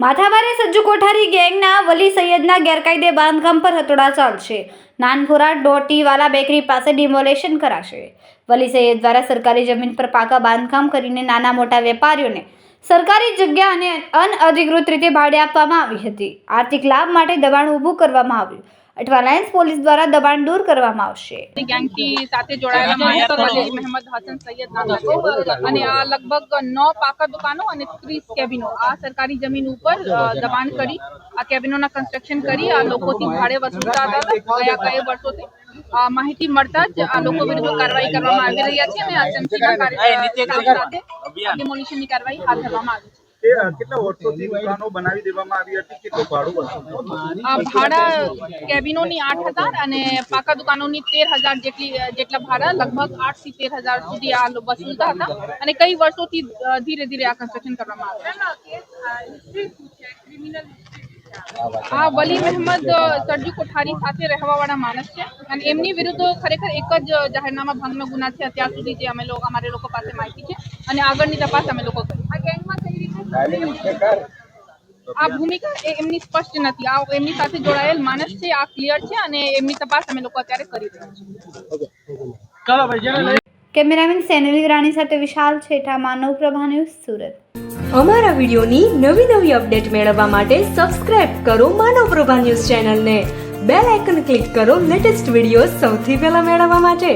માથાભારે સજ્જુ કોઠારી ગેંગના વલી સૈયદના ગેરકાયદે બાંધકામ પર હતોડા ચાલશે નાનપુરા ડોટીવાલા બેકરી પાસે ડિમોલેશન કરાશે. વલી સૈયદ દ્વારા સરકારી જમીન પર પાકા બાંધકામ કરીને નાના મોટા વેપારીઓને સરકારી જગ્યા અને અનઅધિકૃત રીતે ભાડે આપવામાં આવી હતી. આર્થિક લાભ માટે દબાણ ઊભું કરવામાં આવ્યું. અઠવા લાયન્સ પોલીસ દ્વારા દબાણ દૂર કરવામાં આવશે. ગેંગથી સાથે જોડાયેલા મહેમદ હસન સૈયદ અને આ લગભગ નવ પાકા દુકાનો અને ત્રીસ કેબિનો. આ સરકારી જમીન ઉપર દબાણ કરી આ કેબિનોના કન્સ્ટ્રક્શન કરી આ લોકોથી ભાડે વસૂલતા હતા. ગયા કયા વર્ષોથી આ માહિતી મળતા જ આ લોકો વિરુદ્ધ કાર્યવાહી કરવામાં આવી રહ્યા છે અને આ કાર્ય કાર્યવાહી હાથ ધરવામાં આવી છે. અ, કેટલા વર્ષોથી દુકાનો બનાવી દેવામાં આવી હતી? કેટલું ભાડું ભાડા કેબિનોની આઠ હજાર અને પાકા દુકાનોની તેર હજાર જેટલી જેટલા ભાડા લગભગ આઠથી તેર હજાર સુધી આ વસૂલતા હતા. અને કઈ વર્ષોથી ધીરે ધીરે આ કન્સ્ટ્રક્શન કરવામાં આવે આ વલી મહેમદ સરજુ કોઠારી સાથે રહેવાવાળા માણસ છે. અને એમની વિરુદ્ધ ખરેખર એક જ જાહેરનામા ભંગનો ગુના છે. અત્યાર સુધી જે અમે લોકો અમારે લોકો પાસે માહિતી છે. અને આગળની તપાસ અમે લોકો કરી આ ભૂમિકા એમની સ્પષ્ટ નથી. આ એમની સાથે જોડાયેલ માણસ છે આ ક્લિયર છે અને એમની તપાસ અમે લોકો અત્યારે કરી રહ્યા છીએ. કેમેરામેન સેનલી રાણી સાથે વિશાલ છેઠા માનવ પ્રભા ન્યૂઝ સુરત. અમારા વિડીયોની નવી નવી અપડેટ મેળવવા માટે સબસ્ક્રાઇબ કરો માનવ પ્રભા ન્યૂઝ ચેનલને. બેલ આઇકન ક્લિક કરો લેટેસ્ટ વીડિયો સૌથી પહેલા મેળવવા માટે.